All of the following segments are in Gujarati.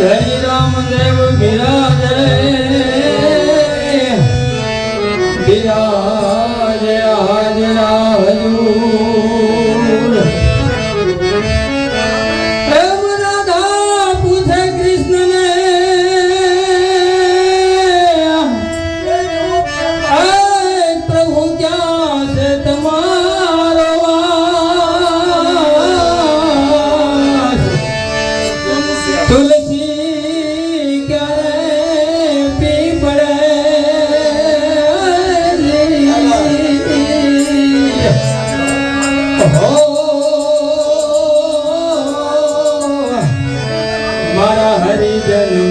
દેવરમાં ધરી રામ દેવ બિરાજે Yeah.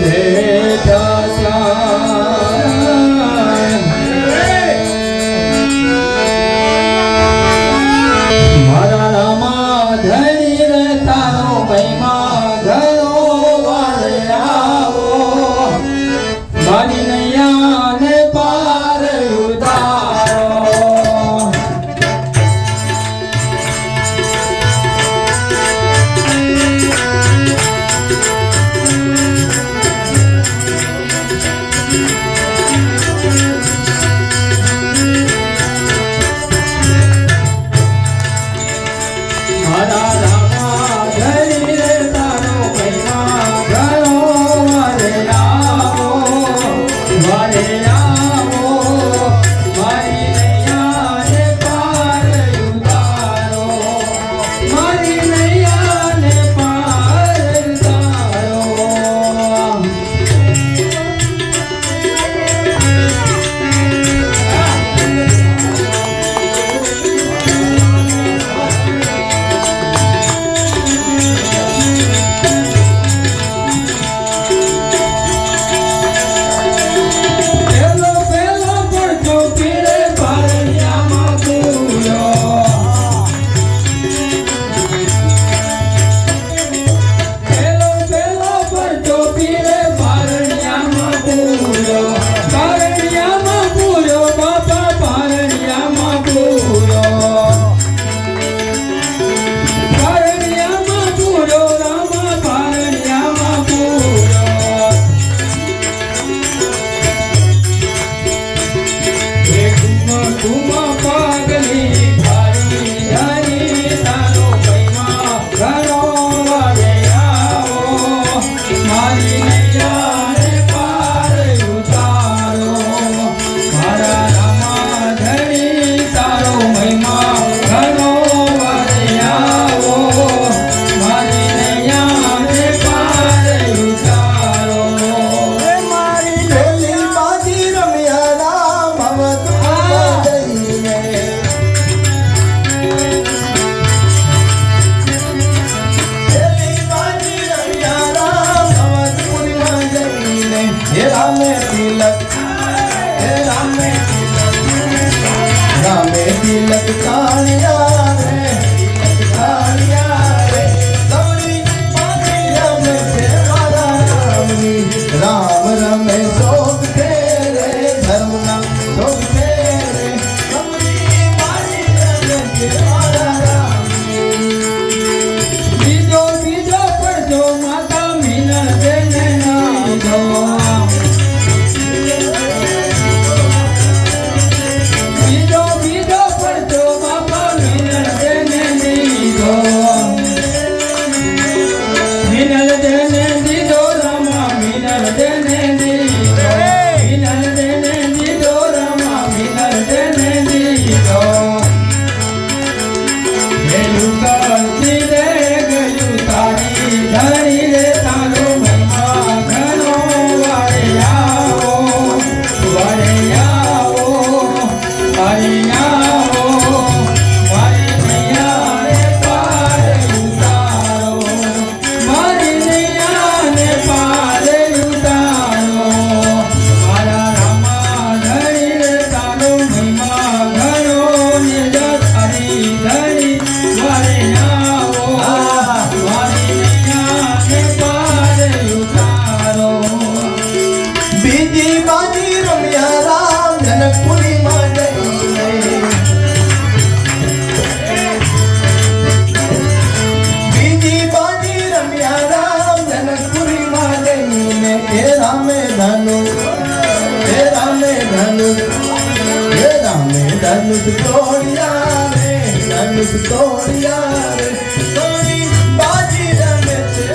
ધનુષ તોડિયા રે ધનુષ તોડિયા રે સોની બાજી રમે છે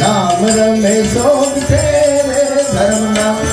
રામ રમે. શોક છે રે ધર્મના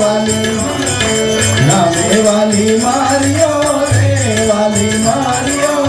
વાલી રામે વાલી માર્યો રે વાલી માર્યો.